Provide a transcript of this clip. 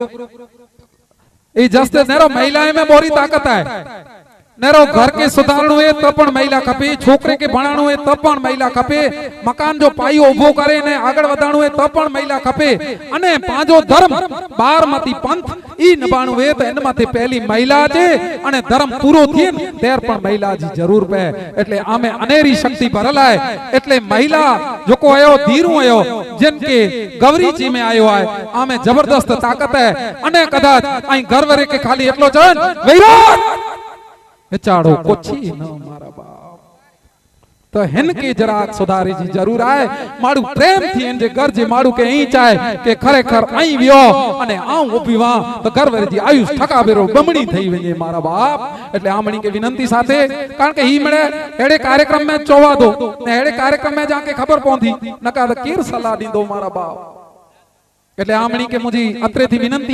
ये जस्ते नेरो महिलाएं में मोरी ताकत है नेरो घर के सुधारणो है तो पण महिला खपे छोकरे के भणाणो है तो पण महिला खपे मकान जो पायो उभो करे ने આગળ વધાણો है તો પણ महिला ખપે અને પાંજો ધર્મ બારમતી પંથ ઈ નબાણું હે તો એનમાંથી પહેલી મહિલા છે અને ધર્મ પૂરો થયે ને ત્યાર પણ મહિલાજી જરૂર પે એટલે આમે અનેરી શક્તિ ભરલાય એટલે મહિલા જોકો આયો ધીરું આયો જેમ કે ગૌરીજી में आयो है आमे जबरदस्त ताकत है અને કદાચ અહીં ઘર વરે કે ખાલી એટલો જ હોય ને, વૈરાગ વિચારો કોછી ન મારા બાપ. તો હિન કે જરાક સુધારી જી જરૂર આય? મારું પ્રેમથી એન જે ઘર જે મારું કે અહીં ચાય કે ખરેખર અહીં વ્યો અને આઉં ઊભી વા. તો ઘર વરેજી આયુષ ઠકાબેરો બમણી થઈ વજે મારા બાપ. એટલે આમણી કે વિનંતી સાથે, કારણ કે હી મળે એડે કાર્યક્રમ में ચોવા દો. ને એડે કાર્યક્રમ में જાકે ખબર પહોંચી નકા કેર સલાહ દીધો મારા બાપ. એટલે આમણી કે મુજી અત્રેથી વિનંતી